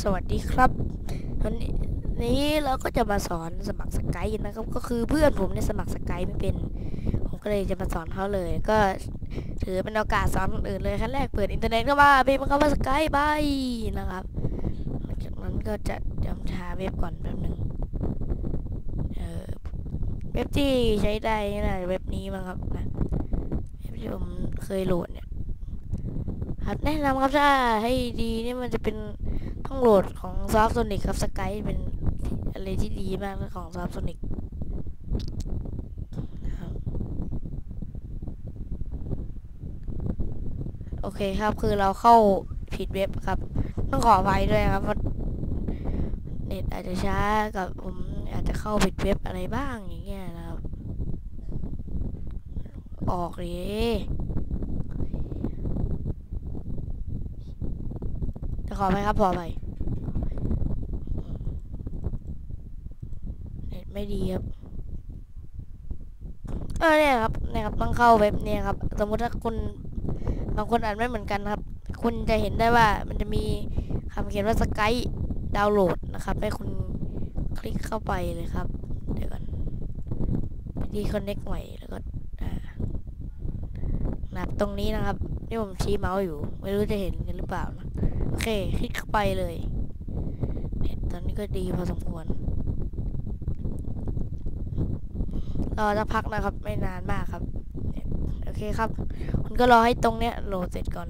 สวัสดีครับ วันนี้เราก็จะมาสอนสมัครสกายนะครับ ก็คือเพื่อนผมในยสมัครสกายไม่เป็น ผมก็เลยจะมาสอนเขาเลย ก็ถือเป็นโอกาสสอนคนอื่นเลยขั้นแรกเปิดอินเทอร์เน็ตเข้ามาพิมพ์คำว่าสกายไปนะครับจากนั้นก็จะจำหาเว็บก่อนแป๊บหนึ่งเออเว็บที่ใช้ได้นี่นะเว็บนี้มั้งครับนะเว็บที่ผมเคยโหลดเนี่ยครับแนะนำครับถ้าให้ดีนี่มันจะเป็น องโหลดของซอฟ t โซนิกครับสกายเป็นอะไรที่ดีมากของซอฟ t โซนิกโอเคครับคือเราเข้าผิดเว็บครับ ต้องขออภัยด้วยครับว่าเน็ตอาจจะช้ากับผมอาจจะเข้าผิดเว็บอะไรบ้างอย่างเงี้ยนะครับ ออกเลยจะขอไปครับขอไปเน็ต ไม่ดีครับเออเนี่ยครับเนี่ยครับต้องเข้าเว็บเนี่ยครับ สมมุติถ้าคุณบางคนอ่านไม่เหมือนกันครับ คุณจะเห็นได้ว่ามันจะมีคำเขียนว่าสกายดาวน์โหลดนะครับ ให้คุณคลิกเข้าไปเลยครับ เดี๋ยวก่อนไปที่คอนเน็กใหม่แล้วก็นับตรงนี้นะครับที่ผมชี้เมาส์อยู่ ไม่รู้จะเห็นกันหรือเปล่านะ โอเค คลิกเข้าไปเลยเน็ตตอนนี้ก็ดีพอสมควร รอสักพักนะครับ ไม่นานมากครับโอเคครับคุณก็รอให้ตรงเนี้ยโหลดเสร็จก่อน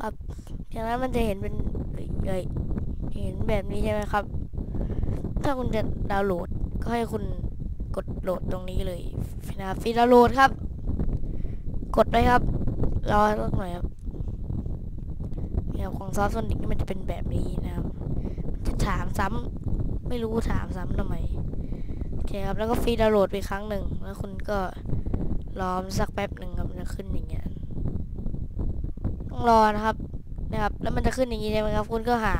ครับจากนั้นมันจะเห็นเป็นเอ้ยเห็นแบบนี้ใช่ไหมครับ ถ้าคุณจะดาวน์โหลดก็ให้คุณกดโหลดตรงนี้เลยนะครับฟรีดาวน์โหลดครับ กดไปครับ รอสักหน่อยครับเนี่ยของซอฟต์โซนิกนี่มันจะเป็นแบบนี้นะครับจะถามซ้ำ ไม่รู้ถามซ้ำทำไมโอเคครับแล้วก็ฟรีดาวน์โหลดไปครั้งหนึ่งแล้วคุณก็รอสักแป๊บหนึ่งครับมันจะขึ้นอย่างเงี้ยต้องรอนะครับนะครับ แล้วมันจะขึ้นอย่างนี้ใช่ไหมครับ คุณก็หา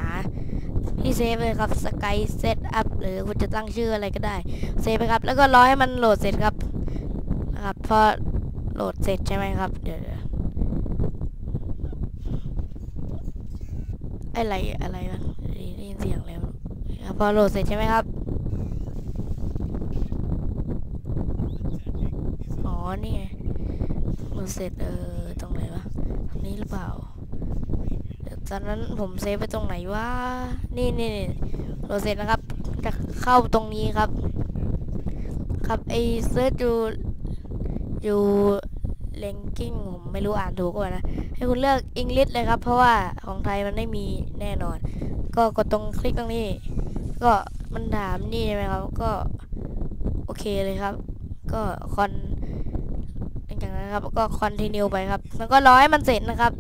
ที่เซฟเลยครับสกายเซตอัพหรือคุณจะตั้งชื่ออะไรก็ได้เซฟไปครับ แล้วก็รอให้มันโหลดเสร็จครับนะครับพอโหลดเสร็จใช่ไหมครับ เดี๋ยวอะไรอะไรวะได้ยินเสียงแล้ว พอโหลดเสร็จใช่ไหมครับ อ๋อ นี่ไงโหลดเสร็จเออตรงไหนวะตรงนี้หรือเปล่าตอนนั้นผมเซฟไปตรงไหนวะ นี่นี่นี่โหลดเสร็จนะครับ จะเข้าตรงนี้ครับ ครับไอเซิร์ชดูอยู่เลงกิ้งผมไม่รู้อ่านถูกก่านะ ให้คุณเลือกอังกฤษเลยครับ เพราะว่าของไทยมันไม่มีแน่นอน ก็กดตรงคลิกตรงนี้ ก็มันถามนี่ใช่ไหมครับ ก็โอเคเลยครับ ก็คอนหลังจากนั้นครับ ก็คอนติเนียไปครับ มันก็รอให้มันเสร็จนะครับ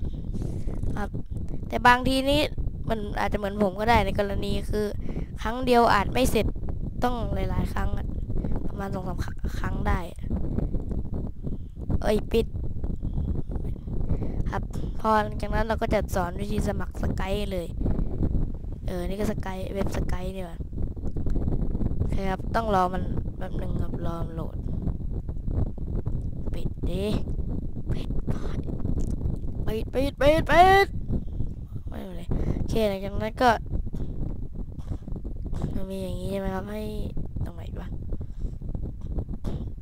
ครับ แต่บางทีนี้มันอาจจะเหมือนผมก็ได้ในกรณีคือ ครั้งเดียวอาจไม่เสร็จต้องหลาย ๆ ครั้งประมาณสองสามครั้งได้ เอ้ยปิด ครับ พอหลังจากนั้นเราก็จะสอนวิธีสมัครสกายเลย เออ นี่ก็สกายเว็บสกายนี่หว่าโอเคครับ ต้องรอมันแบบหนึ่งครับ รอมันโหลด ปิดดิปิดปิดปิดปิดปิดไม่เป็นไรโอเคหลังจากนั้นก็มันมีอย่างนี้ใช่ไหมครับ ให้ตรงไหนวะ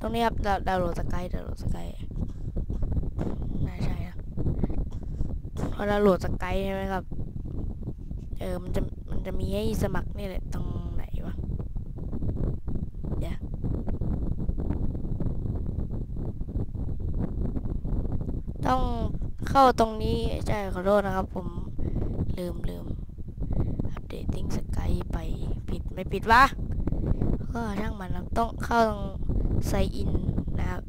ตรงนี้ครับดาวดาวน์โหลดสกายดาวน์โหลดสกายน่าใช่นะพอดาวน์โหลดสกายใช่ไหมครับ เออ มันจะ จะมีให้สมัครนี่แหละตรงไหนวะเดี๋ยวต้องเข้าตรงนี้ใช่ขอโทษนะครับ ผมลืมลืม updating สกายไปปิดไม่ปิดวะก็ช่างมันครับต้องเข้าตรงไซอินนะครับ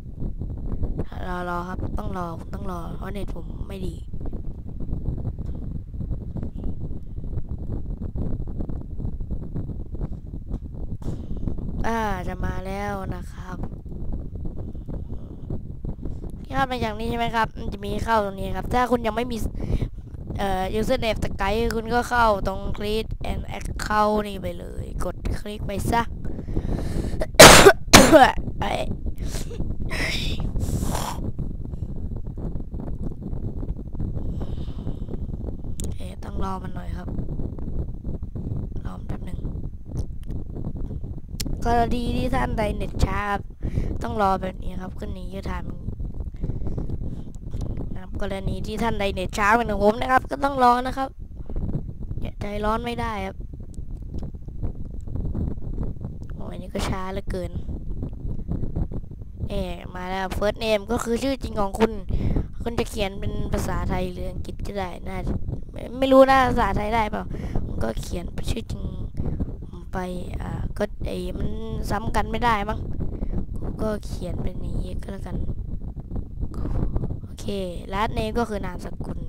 รอรอครับต้องรอต้องรอเพราะเน็ตผมไม่ดี อ่าจะมาแล้วนะครับครับในอย่างนี้ใช่ไหมครับมันจะมีเข้าตรงนี้ครับ ถ้าคุณยังไม่มีเอ่อ username สกายคุณก็เข้าตรง create and account นี่ไปเลย กดคลิกไปซะไอ้รอมันหน่อยครับ รอมันแป๊บหนึ่ง กรณีที่ท่านใดเน็ตช้าครับต้องรอแบบนี้ครับขึ้นนี้จะทำนะครับ กรณีที่ท่านใดเน็ตช้าเหมือนผมนะครับ ก็ต้องรอนะครับอย่าใจร้อนไม่ได้ครับโอ้ยนี่ก็ช้าเหลือเกินเอ๋มาแล้ว first name ก็คือชื่อจริงของคุณ คุณจะเขียนเป็นภาษาไทยหรืออังกฤษก็ได้น่าจะไม่ไม่รู้นะภาษาไทยได้เปล่าก็เขียนชื่อจริง ไปอ่าก็ไอ้มันซ้ำกันไม่ได้มั้งผมก็เขียนเป็นอย่างนี้ก็แล้วกัน โอเค last name ก็คือนามสกุล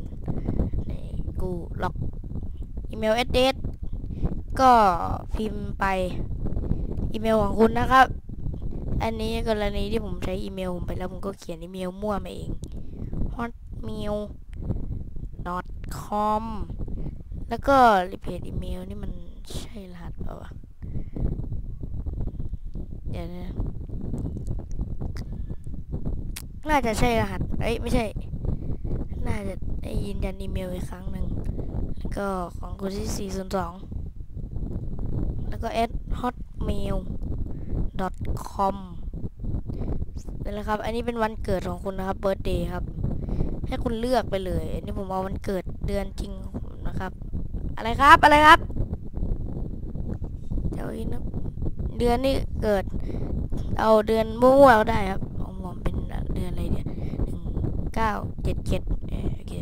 นี่กูล็อกอีเมล address ก็พิมพ์ไปอีเมลของคุณนะครับ อันนี้กรณีที่ผมใช้อีเมลผมไปแล้วผมก็เขียนอีเมลมั่วมาเอง hotmail com แล้วก็รีเพจอีเมลนี่มัน ใช่รหัสเปล่าวะเดี๋ยวนะน่าจะใช่รหัสเอ้ยไม่ใช่ น่าจะได้ยืนยันอีเมลอีกครั้งหนึ่งแล้วก็ของคุณที่ 402 แล้วก็ at hotmail com นั่นแหละครับ อันนี้เป็นวันเกิดของคุณนะครับ birthday ครับ ให้คุณเลือกไปเลย อันนี้ผมเอาวันเกิดเดือนจริงนะครับ อะไรครับ อะไรครับ ดี๋ยวอีกนะเดือนนี้เกิด เอาเดือนมั่วๆเอาได้ครับของผมเป็นเดือนอะไรเนี่ยหนึ่งเก้าเจ็ดเจ็ดโอเค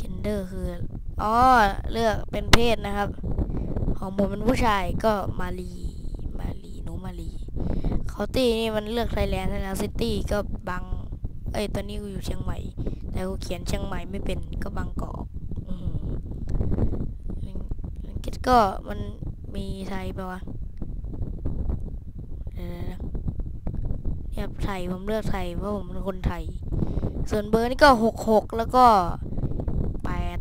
gender คืออ๋อเลือกเป็นเพศนะครับ ของผมเป็นผู้ชายก็มารีมารีหนูมารีเขาตี้นี่มันเลือกไทยแลนด์ไทยแลนด์ซิตี้ก็บางเอ้ยตอนนี้กูอยู่เชียงใหม่ แต่กูเขียนเชียงใหม่ไม่เป็นก็บางกอกอืมอังกฤษก็มัน มีไทยปะวะเดี๋ยวนะเนี่ยไทยผมเลือกไทยเพราะผมเป็นคนไทย ส่วนเบอร์นี่ก็หกหกแล้วก็แปด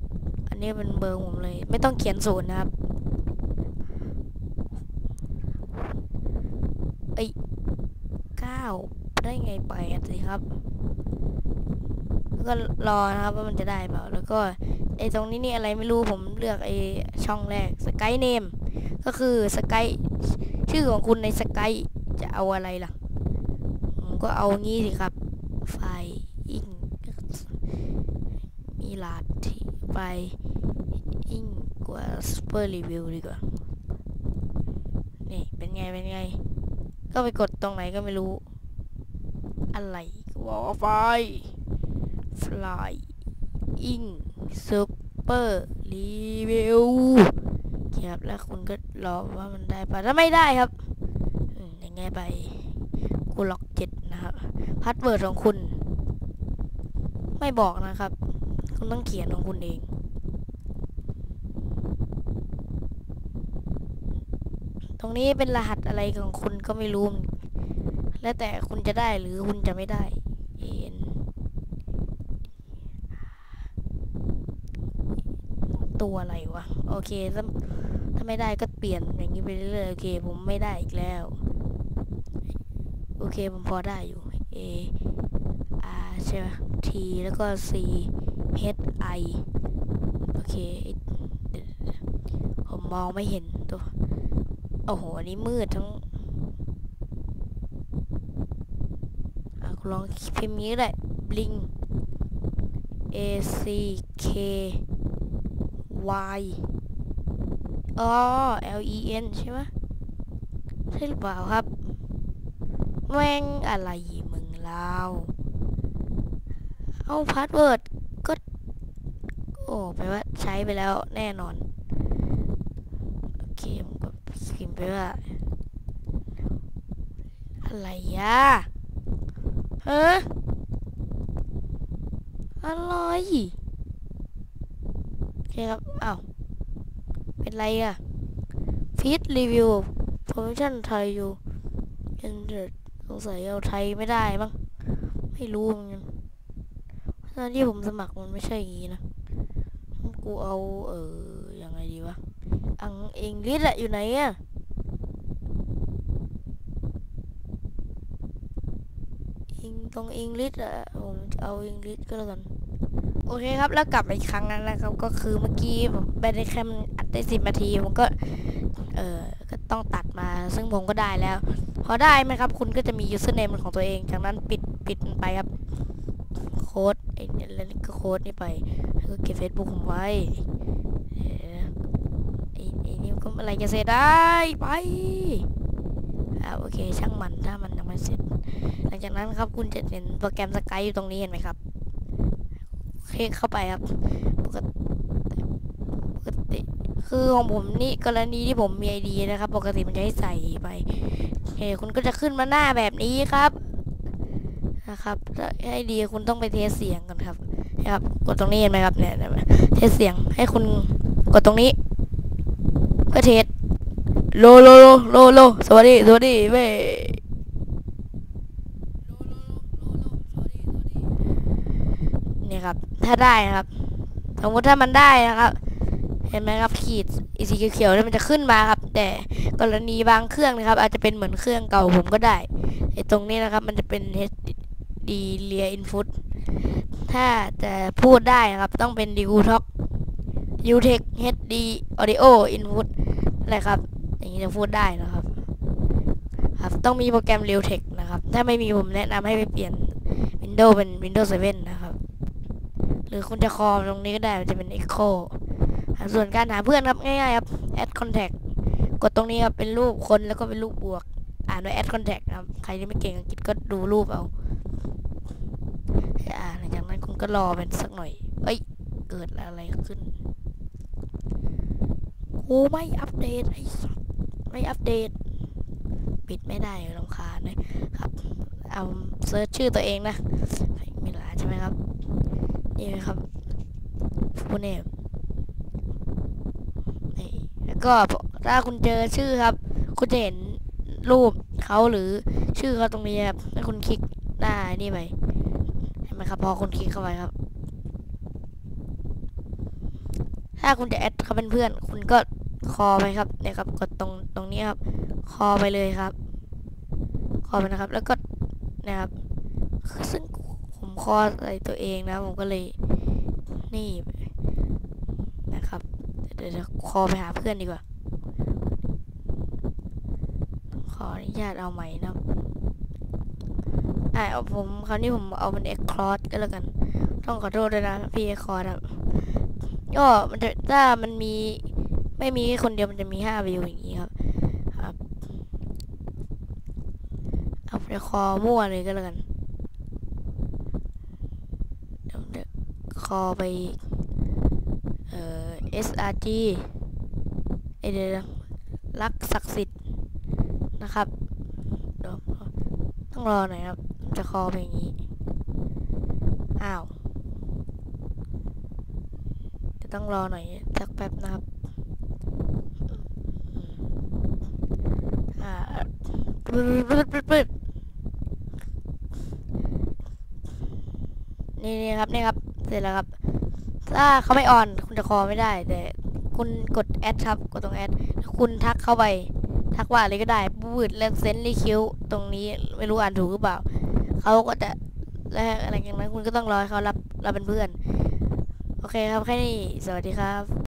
อันนี้เป็นเบอร์ผมเลย ไม่ต้องเขียนศูนย์นะครับเอ้ยเก้าได้ไงแปดสิครับแล้วก็รอนะครับว่ามันจะได้เปล่า แล้วก็ไอ้ตรงนี้นี่อะไรไม่รู้ผมเลือกไอ้ช่องแรกสกายเนม ก็คือสกายชื่อของคุณในสกายจะเอาอะไรล่ะ ผมก็เอางี้สิครับ ไฟอิงมีลาดที่ไฟอิงกว่าสเปอร์รีวิวดีกว่า นี่เป็นไง เป็นไง ก็ไปกดตรงไหนก็ไม่รู้ อะไรก็บอกว่าไฟ fly in super review ครับแล้วคุณก็ รอว่ามันได้ปะถ้าไม่ได้ครับยังไงไปกูล็อกเจ็ดนะครับพาสเวิร์ดของคุณ ไม่บอกนะครับ คุณต้องเขียนของคุณเองตรงนี้เป็นรหัสอะไรของคุณก็ไม่รู้ แล้วแต่คุณจะได้หรือคุณจะไม่ได้เอ็นตัวอะไรวะ โอเค ถ้าไม่ได้ก็เปลี่ยนอย่างนี้ไปเรื่อยๆโอเค ผมไม่ได้อีกแล้ว โอเคผมพอได้อยู่ A R ใช่ไหม T แล้วก็ C H I โอเค ผมมองไม่เห็นตัว โอ้โห อันนี้มืดทั้งอะคุณลองพิมพ์นี้ก็ได้ bling A C K Y อ๋อ L E N ใช่ไหมใช่หรือเปล่าครับ แม่งอะไรมึงเล่าเอาพาสเวิร์ดก็ โอ้แปลว่าใช้ไปแล้วแน่นอน โอเคผมก็พิมไปว่า อะไรอะเฮะออะไรโอเคครับอ้าว เป็นไรอะฟีดรีวิวโปรโมชั่นไทยอยู่ยังเดือดสงสัยเอาไทยไม่ได้มั้งไม่รู้เหมือนกันตอนที่ผมสมัครมันไม่ใช่อย่างนี้นะกูเอาเออยังไงดีวะอังเองลิสอะอยู่ไหนอะอิงตรงอังกฤษอะผมจะเอาอังกฤษก็แล้วกัน โอเคครับแล้วกลับมาอีกครั้งนั้นนะครับ ก็คือเมื่อกี้ผมไปได้แค่อัดได้สิบนาทีผมก็ เออก็ต้องตัดมา ซึ่งผมก็ได้แล้ว พอได้ไหมครับ คุณก็จะมี username เป็นของตัวเอง จากนั้นปิดปิดมันไปครับ โค้ดไอ้เนี่แล้วนี่ก็โค้ดนี่ไปแล้วก็เก็บ Facebook ผมไว้เออไอ้ไอ้นี่ก็อะไรจะเสร็จได้ไปอ่าโอเคช่างมันถ้ามันยังไม่เสร็จ หลังจากนั้นครับคุณจะเห็นโปรแกรมสกายอยู่ตรงนี้เห็นไหมครับ คลิกเข้าไปครับปกติปกติคือของผมนี่กรณีที่ผมมีไอดีนะครับ ปกติมันจะให้ใส่ไปเฮ้คุณก็จะขึ้นมาหน้าแบบนี้ครับนะครับให้ดีคุณต้องไปเทสเสียงก่อนครับนะครับกดตรงนี้เห็นไหมครับเนี่ยเนี่ยเทสเสียงให้คุณกดตรงนี้เพื่อเทสโลโลโลโลโลสวัสดีสวัสดีเว้ย นี่ครับ ถ้าได้นะครับ สมมติถ้ามันได้นะครับ เห็นไหมครับขีดอีสีเขียวๆนี่มันจะขึ้นมาครับ แต่กรณีบางเครื่องนะครับ อาจจะเป็นเหมือนเครื่องเก่าผมก็ได้ไอ้ตรงนี้นะครับ มันจะเป็น HD Rear Input ถ้าจะพูดได้นะครับ ต้องเป็น d u t o c UTech HD Audio Input อะไรครับ อย่างนี้จะพูดได้นะครับ ครับต้องมีโปรแกรม Realtek นะครับ ถ้าไม่มีผมแนะนำให้ไปเปลี่ยน Windows เป็น Windows 7นะครับ หรือคุณจะคอมตรงนี้ก็ได้มันจะเป็น Echo ส่วนการหาเพื่อนครับง่ายๆครับ add contact กดตรงนี้ครับเป็นรูปคนแล้วก็เป็นรูปบวก อ่านว่า add contact ครับ ใครที่ไม่เก่งอังกฤษก็ดูรูปเอาอ่าหลังจากนั้นคุณก็รอเป็นสักหน่อย เอ้ย เกิดอะไรขึ้นโอ้ไม่อัปเดตไอ้สัสไม่อัปเดต ปิดไม่ได้ลำคาญเลยครับ เอาเซิร์ชชื่อตัวเองนะมิลาใช่ไหมครับ นี่นะครับฟูเนมนี่แล้วก็ถ้าคุณเจอชื่อครับ คุณจะเห็นรูปเขาหรือชื่อเขาตรงนี้ครับให้คุณคลิกหน้านี่ไปเห็นไหมครับพอคุณคลิกเข้าไปครับ ถ้าคุณจะแอดเขาเป็นเพื่อน คุณก็คอไปครับเนี่ยครับกดตรงตรงนี้ครับ คอไปเลยครับ คอไปนะครับ แล้วก็นะครับซึ่ง ผมคอใส่ตัวเองนะ ผมก็เลยนี่นะครับ เดี๋ยวจะคอไปหาเพื่อนดีกว่า ขออนุญาตเอาใหม่นะครับอ่าเอาผมคราวนี้ผมเอาเป็นเอ็กคลอสก็แล้วกัน ต้องขอโทษด้วยนะพี่เอ็กคลอสครับก็มันจะถ้ามันมีไม่มีแค่คนเดียวมันจะมีห้าวิวอย่างนี้ครับ ครับ เอาไปคอมั่วเลยก็แล้วกัน เดี๋ยวเดี๋ยว คอไป เอ่อ SRG เอเดี๋ยวเดี๋ยวรักศักดิ์สิทธิ์นะครับเดี๋ยวต้องรอหน่อยครับ จะคอไปอย่างนี้ อ้าว จะต้องรอหน่อยสักแป๊บนะครับอ่าปึ๊ดปึ๊ดปึ๊ดปึ๊ดนี่นี่ครับ นี่ครับ เสร็จแล้วครับ ถ้าเขาไม่ออนคุณจะคอไม่ได้ แต่คุณกดแอดครับ กดตรงแอดคุณทักเข้าไป ทักว่าอะไรก็ได้บูดและเซนรีคิวตรงนี้ไม่รู้อ่านถูกหรือเปล่า เขาก็จะและอะไรอย่างนั้นคุณก็ต้องรอให้เขารับรับเป็นเพื่อน โอเคครับ แค่นี้ สวัสดีครับ